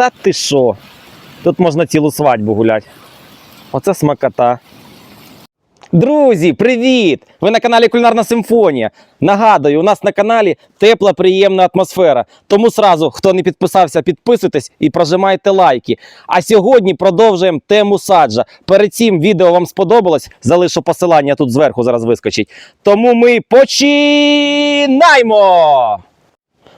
Та ти що? Тут можна цілу свадьбу гуляти. Оце смакота. Друзі, привіт! Ви на каналі Кулінарна Симфонія. Нагадую, у нас на каналі тепла, приємна атмосфера. Тому сразу, хто не підписався, підписуйтесь і прожимайте лайки. А сьогодні продовжуємо тему саджа. Перед цим відео вам сподобалось, залишу посилання тут зверху зараз вискочить. Тому ми починаємо!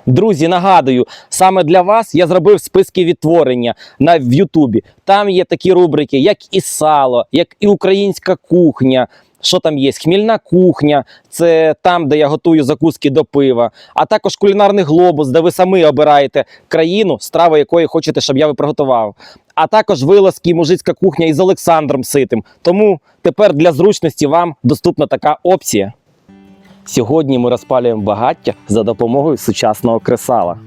Друзі, нагадую, саме для вас я зробив списки відтворення на в Ютубі. Там є такі рубрики, як і сало, як і українська кухня. Що там є? Хмільна кухня, це там, де я готую закуски до пива, а також кулінарний глобус, де ви самі обираєте країну, страву якої хочете, щоб я ви приготував. А також вилазки і мужицька кухня із Олександром Ситим. Тому тепер для зручності вам доступна така опція. Сьогодні ми розпалюємо багаття за допомогою сучасного кресала.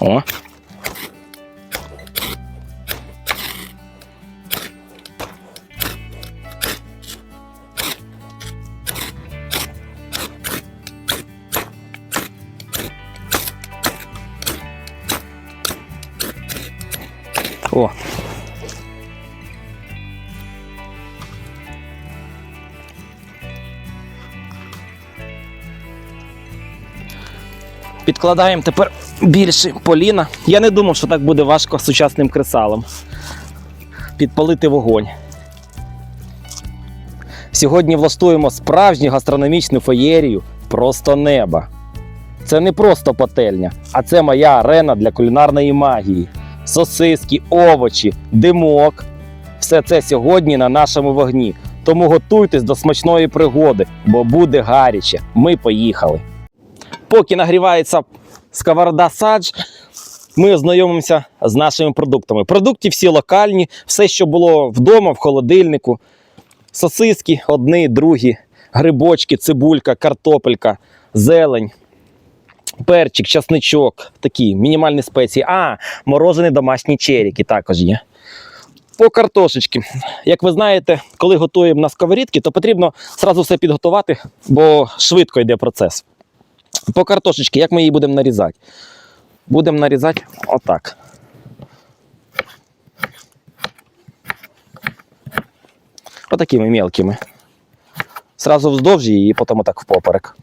О. О, Підкладаємо тепер більше поліна. Я не думав, що так буде важко сучасним кресалом. Підпалити вогонь. Сьогодні влаштуємо справжню гастрономічну феєрію просто неба. Це не просто пательня, а це моя арена для кулінарної магії. Сосиски, овочі, димок. Все це сьогодні на нашому вогні. Тому готуйтесь до смачної пригоди, бо буде гаряче. Ми поїхали. Поки нагрівається сковорода садж, ми ознайомимося з нашими продуктами. Продукти всі локальні, все, що було вдома, в холодильнику. Сосиски одні, другі, грибочки, цибулька, картопелька, зелень, перчик, часничок, такі мінімальні спеції. А, морожені домашні черіки також є. По картошечки. Як ви знаєте, коли готуємо на сковорідки, то потрібно зразу все підготувати, бо швидко йде процес. По картошечки, як ми її будемо нарізати? Будемо нарізати отак. Отакими мелкими. Сразу вздовж її і потім отак впоперек.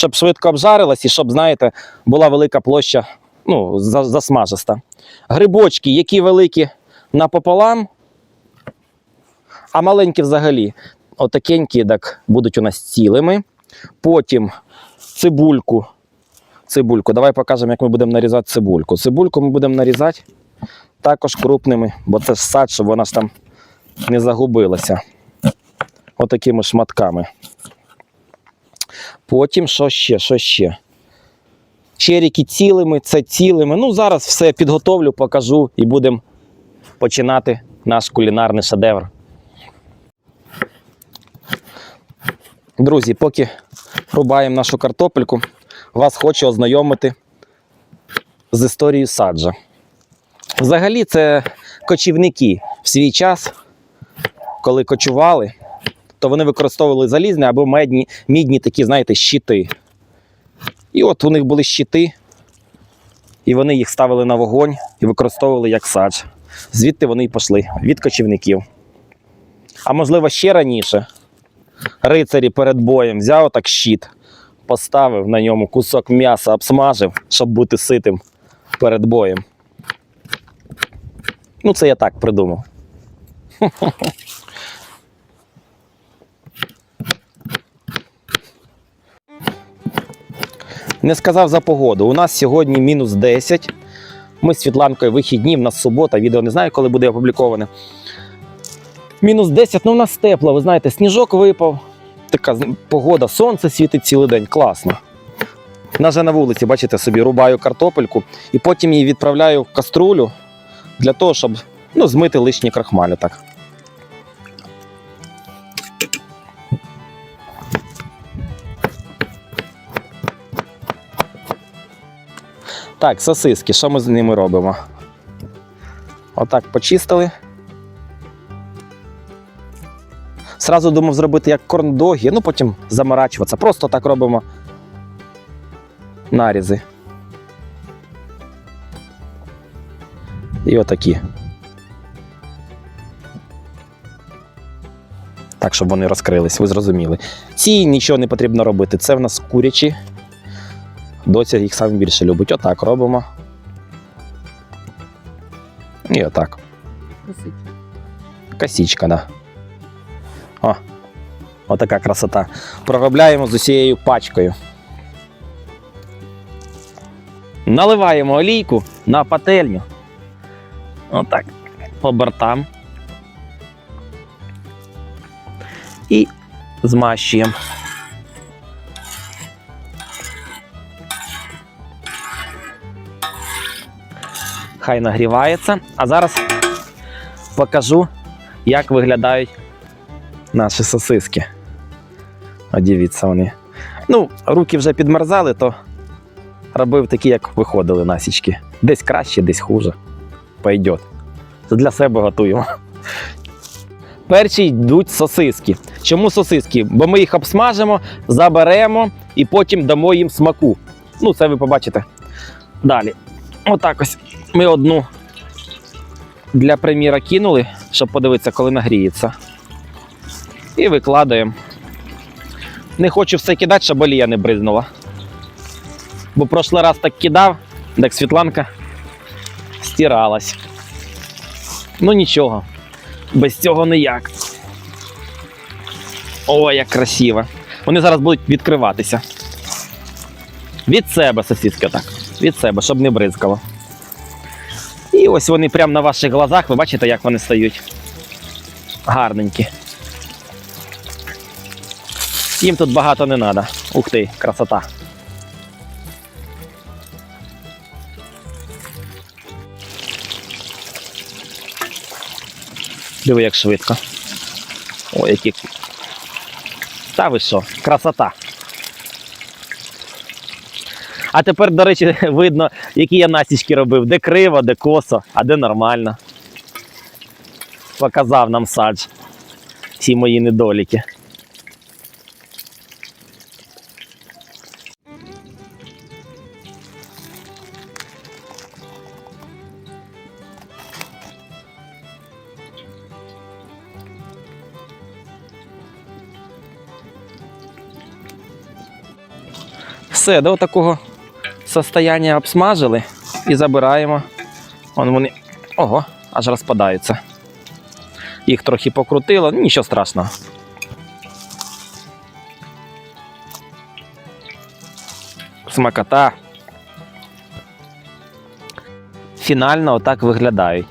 Щоб швидко обжарилась і щоб, знаєте, була велика площа, ну, засмажиста. Грибочки, які великі напополам, а маленькі взагалі отакенькі так будуть у нас цілими. Потім цибульку. Цибульку. Давай покажемо, як ми будемо нарізати цибульку. Цибульку ми будемо нарізати також крупними, бо це ж сад, щоб вона ж там не загубилася. Отакими шматками. Потім що ще? Що ще? Черіки цілими, це цілими. Ну, зараз все підготовлю, покажу і будемо починати наш кулінарний шедевр. Друзі, поки рубаємо нашу картопельку, вас хочу ознайомити з історією саджа. Взагалі, це кочівники в свій час, коли кочували, то вони використовували залізні або медні, мідні такі, знаєте, щити. І от у них були щити, і вони їх ставили на вогонь і використовували як садж. Звідти вони й пішли від кочівників. А можливо, ще раніше рицарі перед боєм взяв отак щит, поставив на ньому кусок м'яса, обсмажив, щоб бути ситим перед боєм. Ну, це я так придумав. Не сказав за погоду. У нас сьогодні мінус 10. Ми з Світланкою вихідні, в нас субота, відео не знаю, коли буде опубліковане. Мінус 10, ну в нас тепло, ви знаєте, сніжок випав. Така погода, сонце світить цілий день, класно. Наже на вулиці, бачите собі, рубаю картопельку і потім її відправляю в каструлю для того, щоб ну, змити лишні крахмалі. Так. Так, сосиски, що ми з ними робимо? Отак почистили. Сразу думав зробити як корндоги, ну потім заморачуватися. Просто так робимо нарізи. І отакі. Так, щоб вони розкрились, ви зрозуміли. Ці нічого не потрібно робити. Це в нас курячі. Доця їх саме більше любить. Отак робимо. І отак. Косичка. Косічка, да. О, отака красота. Проробляємо з усією пачкою. Наливаємо олійку на пательню. Отак. По бортам. І змащуємо. Хай нагрівається. А зараз покажу, як виглядають наші сосиски. От дивіться вони. Ну, руки вже підмерзали, то робив такі, як виходили насічки. Десь краще, десь хуже. Пойдет. Це для себе готуємо. Перші йдуть сосиски. Чому сосиски? Бо ми їх обсмажимо, заберемо і потім дамо їм смаку. Ну, це ви побачите далі. Отак ось ми одну для приміра кинули, щоб подивитися, коли нагріється. І викладаємо. Не хочу все кидати, щоб олія не бризнула. Бо прошлий раз так кидав, так Світланка стиралась. Ну нічого, без цього ніяк. О, як красиво. Вони зараз будуть відкриватися. Від себе сосиски так. Від себе, щоб не бризкало. І ось вони прямо на ваших глазах, ви бачите, як вони стають. Гарненькі. Їм тут багато не треба. Ух ти, красота. Диви, як швидко. О, які. Та ви що, красота. А тепер, до речі, видно, які я насічки робив, де криво, де косо, а де нормально. Показав нам садж всі мої недоліки. Все, до такого состояння обсмажили і забираємо. Вон вони. Ого, аж розпадаються. Їх трохи покрутило, ну, нічого страшного. Смакота. Фінально отак виглядають.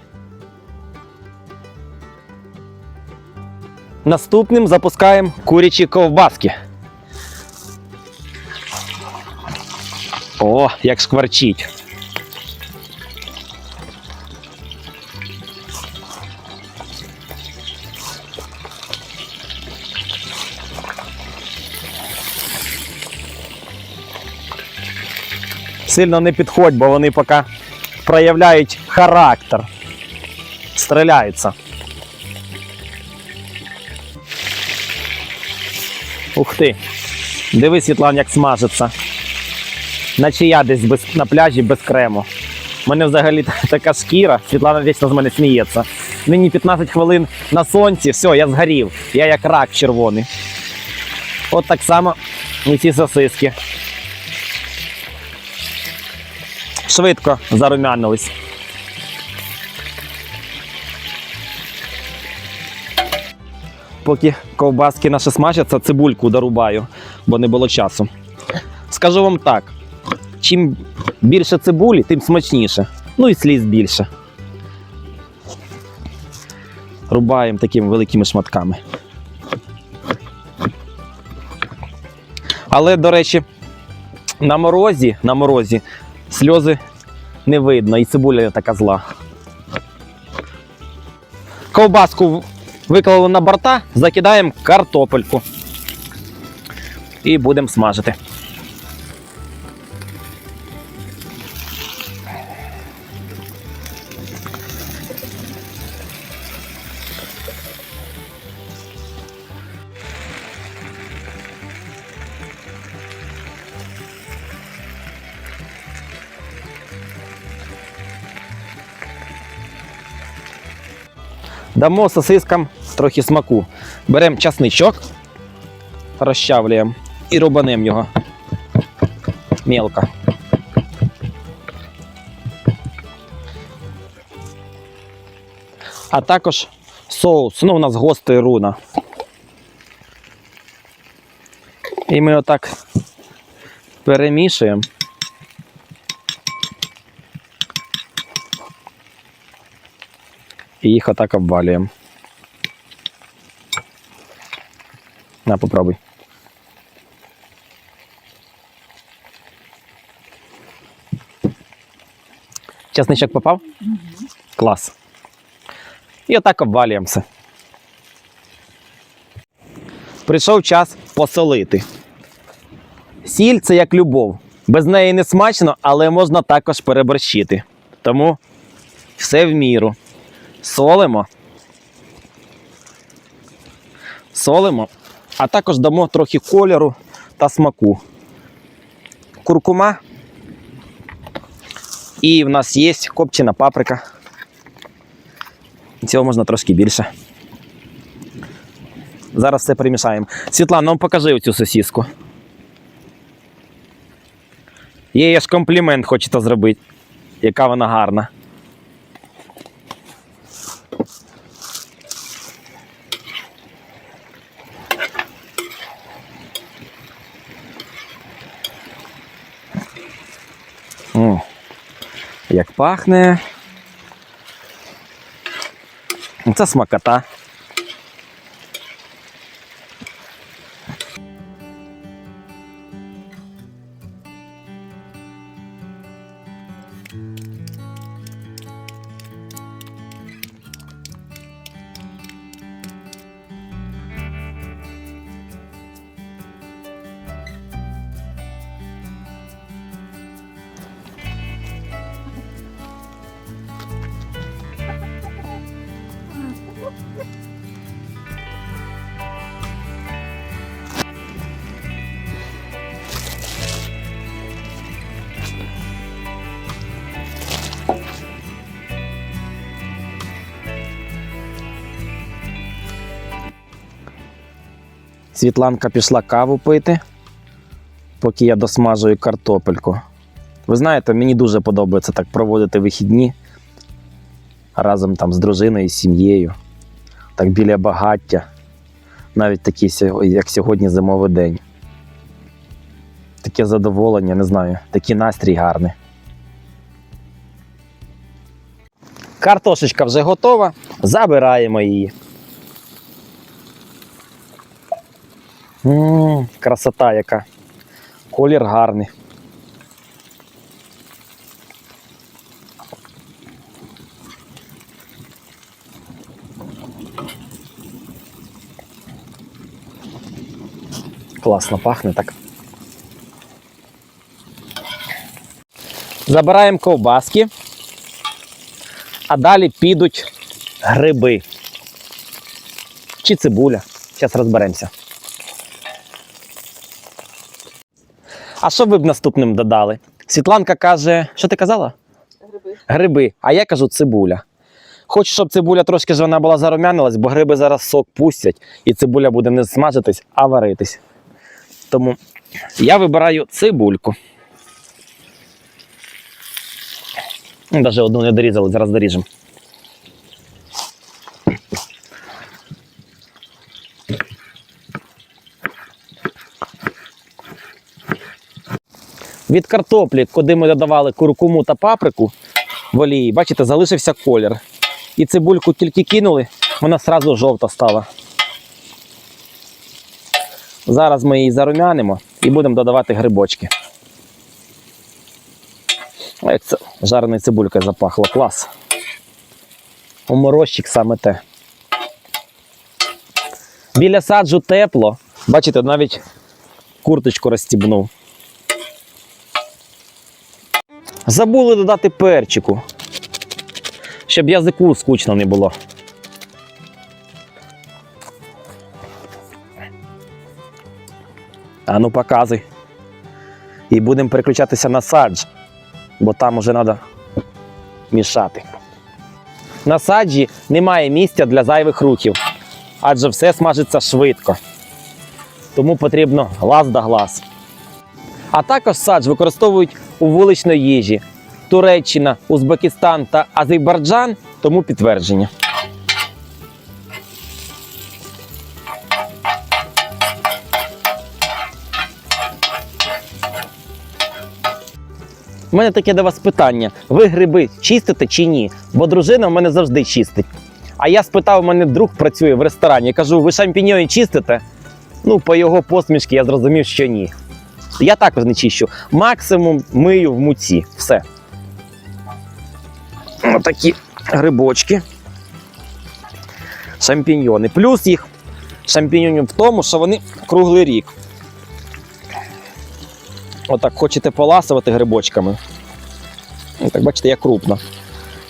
Наступним запускаємо курячі ковбаски. О, як шкварчить. Сильно не підходь, бо вони поки проявляють характер. Стріляються. Ух ти. Диви, Світлан, як смажиться. Наче я десь без, на пляжі без крему. У мене взагалі така шкіра, Світлана вічно з мене сміється. Нині 15 хвилин на сонці, все, я згорів. Я як рак червоний. От так само і ці сосиски. Швидко зарумянились. Поки ковбаски наші смажаться, цибульку дорубаю, бо не було часу. Скажу вам так: чим більше цибулі, тим смачніше. Ну і сліз більше. Рубаємо такими великими шматками. Але, до речі, на морозі, на морозі сльози не видно, і цибуля така зла. Ковбаску виклали на борта, закидаємо картопельку. І будемо смажити. Дамо сосискам трохи смаку. Беремо часничок, розчавлюємо і рубанемо його мелко. А також соус. Ну, у нас гострий руна. І ми отак перемішуємо. І їх отак обвалюємо. На, попробуй. Часничок попав? Клас. І отак обвалюємося. Прийшов час посолити. Сіль це як любов. Без неї не смачно, але можна також переборщити. Тому все в міру. Солимо. Солимо, а також дамо трохи кольору та смаку. Куркума. І в нас є копчена паприка. Цього можна трошки більше. Зараз все перемішаємо. Світлана, ну покажи оцю сосіску. Їй аж комплімент хочете зробити, яка вона гарна. Як пахне. Це смакота. Світланка пішла каву пити, поки я досмажую картопельку. Ви знаєте, мені дуже подобається так проводити вихідні разом там з дружиною, з сім'єю, так біля багаття, навіть такий, як сьогодні зимовий день. Таке задоволення, не знаю, такий настрій гарний. Картошечка вже готова, забираємо її. М, красота яка. Колір гарний. Класно пахне так. Забираємо ковбаски, а далі підуть гриби. Чи цибуля. Зараз розберемося. А що ви б наступним додали? Світланка каже, що ти казала? Гриби. Гриби, а я кажу цибуля. Хочу, щоб цибуля трошки ж вона була зарум'янилась, бо гриби зараз сок пустять, і цибуля буде не смажитись, а варитись. Тому я вибираю цибульку. Навіть одну не дорізали, зараз доріжемо. Від картоплі, куди ми додавали куркуму та паприку в олії, бачите, залишився колір. І цибульку тільки кинули, вона сразу жовта стала. Зараз ми її зарумянимо і будемо додавати грибочки. Як це жареною цибулькою запахло, клас. Уморозчик саме те. Біля саджу тепло. Бачите, навіть курточку розстібнув. Забули додати перчику, щоб язику скучно не було. А ну показуй. І будемо переключатися на садж, бо там уже треба мішати. На саджі немає місця для зайвих рухів, адже все смажиться швидко. Тому потрібно глаз да глаз. А також садж використовують у вуличної їжі. Туреччина, Узбекистан та Азербайджан тому підтвердження. У мене таке до вас питання: ви гриби чистите чи ні? Бо дружина в мене завжди чистить. А я спитав, у мене друг працює в ресторані. Я кажу, ви шампіньйони чистите? Ну, по його посмішки я зрозумів, що ні. Я також не чищу. Максимум мию в муці. Все. Отакі грибочки. Шампіньйони. Плюс їх шампіньйонів в тому, що вони круглий рік. Отак хочете поласувати грибочками. Ну, Так бачите, як крупно.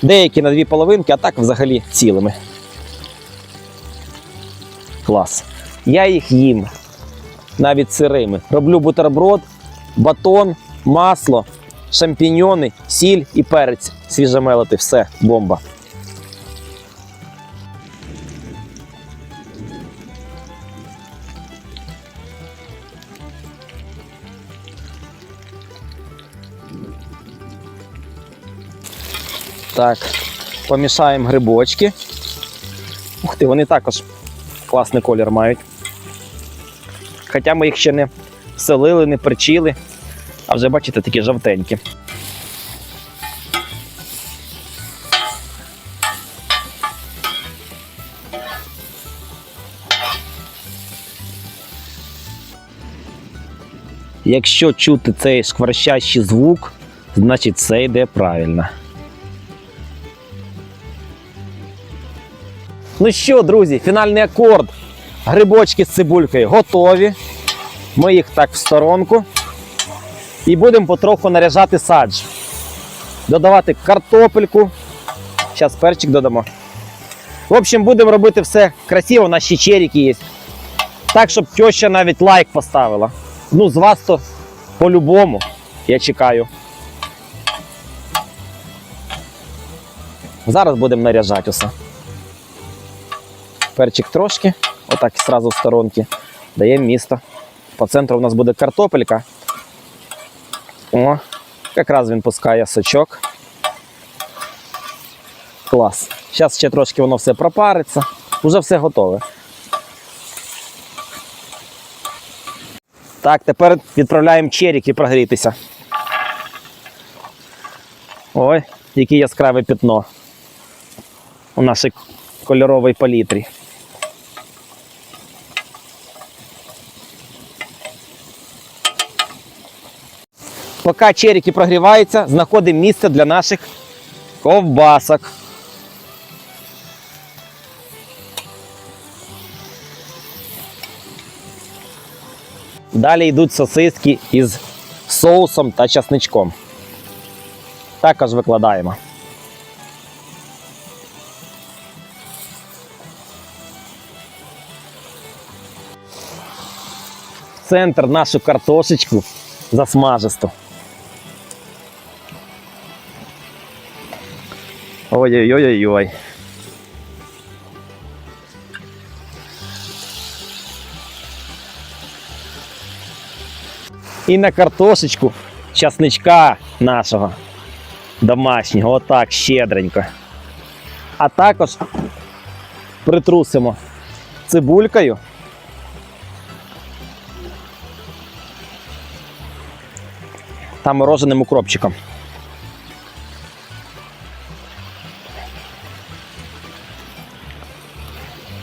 Деякі на дві половинки, а так взагалі цілими. Клас. Я їх їм навіть сирими. Роблю бутерброд, батон, масло, шампіньйони, сіль і перець. Свіжемелити, все, бомба. Так, помішаємо грибочки. Ух ти, вони також класний колір мають. Хоча ми їх ще не солили, не перчили, а вже бачите, такі жовтенькі. Якщо чути цей шкварчащий звук, значить все йде правильно. Ну що, друзі, фінальний акорд. Грибочки з цибулькою готові. Ми їх так в сторонку. І будемо потроху наряжати садж. Додавати картопельку. Зараз перчик додамо. В общем, будемо робити все красиво, у нас ще черіки є. Так, щоб теща навіть лайк поставила. Ну, з вас то по-любому. Я чекаю. Зараз будемо наряжати усе. Перчик трошки, отак і сразу в сторонки. Даємо місто. По центру у нас буде картопелька. О, якраз він пускає сочок. Клас. Зараз ще трошки воно все пропариться. Уже все готове. Так, тепер відправляємо черіки прогрітися. Ой, яке яскраве пятно у нашій кольоровій палітрі. Поки черіки прогріваються, знаходимо місце для наших ковбасок. Далі йдуть сосиски із соусом та часничком. Також викладаємо. В центр нашу картошечку засмажисту. Ой-ой-ой-ой. І на картошечку часничка нашого домашнього, отак щедренько. А також притрусимо цибулькою. та мороженим укропчиком.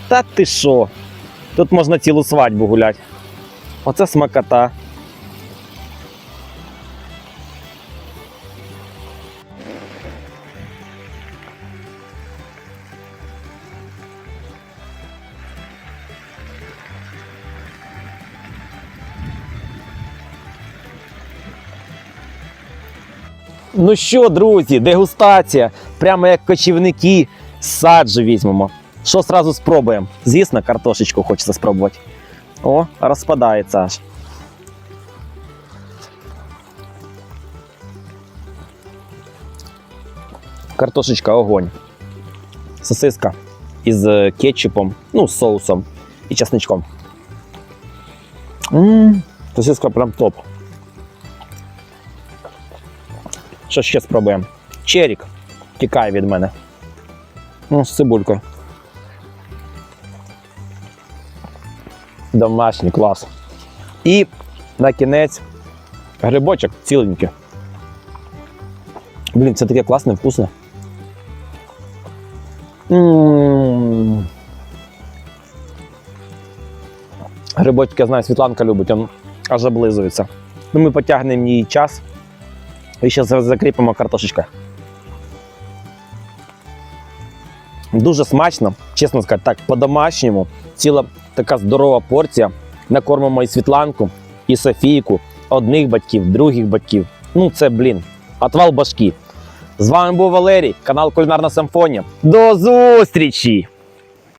Та ти що? Тут можна цілу свадьбу гуляти. Оце смакота. Ну що, друзі, дегустація. Прямо як кочівники саджу візьмемо. Що зразу спробуємо? Звісно, картошечку хочеться спробувати. О, розпадається аж. Картошечка огонь. Сосиска із е, кетчупом, ну, з соусом і чесничком. М, Сосиска прям топ. Що ще спробуємо? Черік тікає від мене. Ну, з цибулькою. Домашній клас. І на кінець грибочок ціленький. Блін, це таке класне, вкусне. М. Грибочки, я знаю, Світланка любить, він аж облизується. Ну, ми потягнемо її час. І ще закріпимо картошечкою. Дуже смачно, чесно сказати, так, по-домашньому. Ціла така здорова порція. Накормимо і Світланку, і Софійку, одних батьків, других батьків. Ну, це, блін, отвал башки. З вами був Валерій, канал Кулінарна Симфонія. До зустрічі!